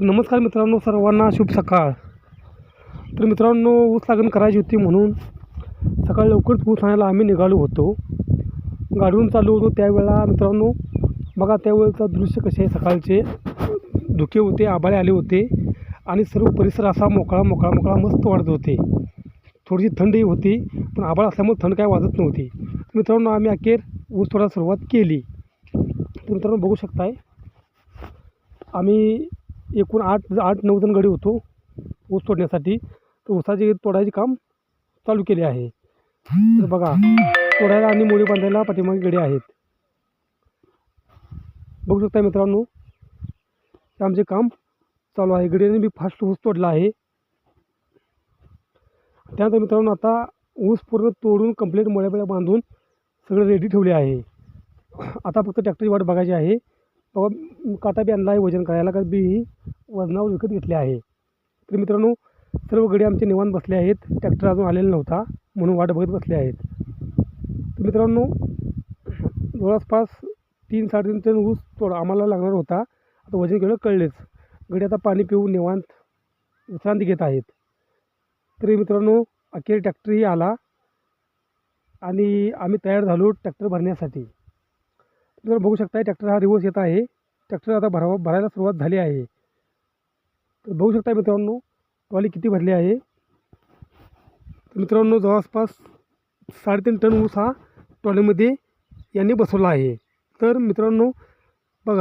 नमस्कार मित्रांनो सर्वांना शुभ सकाळ. तर मित्रांनो ऊस लागण करायची होती म्हणून सकाळी लवकरच ऊस आणायला आम्ही निघालो होतो. गाडून चालू होतो त्यावेळेला मित्रांनो बघा त्यावेळेचं दृश्य कसे आहे सकाळचे. धुके होते आबाळे आले होते आणि सर्व परिसर असा मोकळा मोकळा मोकळा मस्त वाढत होते. थोडीशी थंडी होती पण आबाळ असल्यामुळे थंड काय वाजत नव्हती. मित्रांनो आम्ही अखेर ऊस तोडायला सुरुवात केली. तर मित्रांनो बघू शकताय आम्ही एकूण आठ आठ नऊ जण गडी होतो. ऊस तोडण्यासाठी. तर ऊसाचे तोडायचे काम चालू केले आहे. तर बघा तोडायला आणि मुळी बांधायला पाठीमागे गडी आहेत. बघू शकता मित्रांनो हे आमचे काम चालू आहे. गडीने मी फास्ट ऊस तोडला आहे. त्यानंतर मित्रांनो आता ऊस पूर्ण तोडून कंप्लीट मुळ्या बांधून सगळं रेडी ठेवले आहे. आता फक्त ट्रॅक्टरची वाट बघायची आहे. बाबा काटा बी आणला आहे वजन करायला का बी ही वजनावर विकत घेतले आहे. तर मित्रांनो सर्व गडी आमचे निवांत बसले आहेत. ट्रॅक्टर अजून आलेला नव्हता म्हणून वाट बघत बसले आहेत. तर मित्रांनो जवळपास तीन साडेतीन टन ऊस थोडा आम्हाला लागणार होता. आता वजन केलं कळलेच. गडी आता पाणी पिऊन निवांत विश्रांती घेत आहेत. तरी मित्रांनो अखेर ट्रॅक्टरही आला आणि आम्ही तयार झालो ट्रॅक्टर भरण्यासाठी. तुम्ही बघू शकता ट्रॅक्टर हा रिवर्स येत आहे. ट्रॅक्टर आता भरावा भरायला सुरुवात झाली आहे. तर बघू शकता मित्रांनो ट्रॉली किती भरली आहे. तर मित्रांनो जवळपास साडेतीन टन ऊस हा ट्रॉलीमध्ये यांनी बसवला आहे. तर मित्रांनो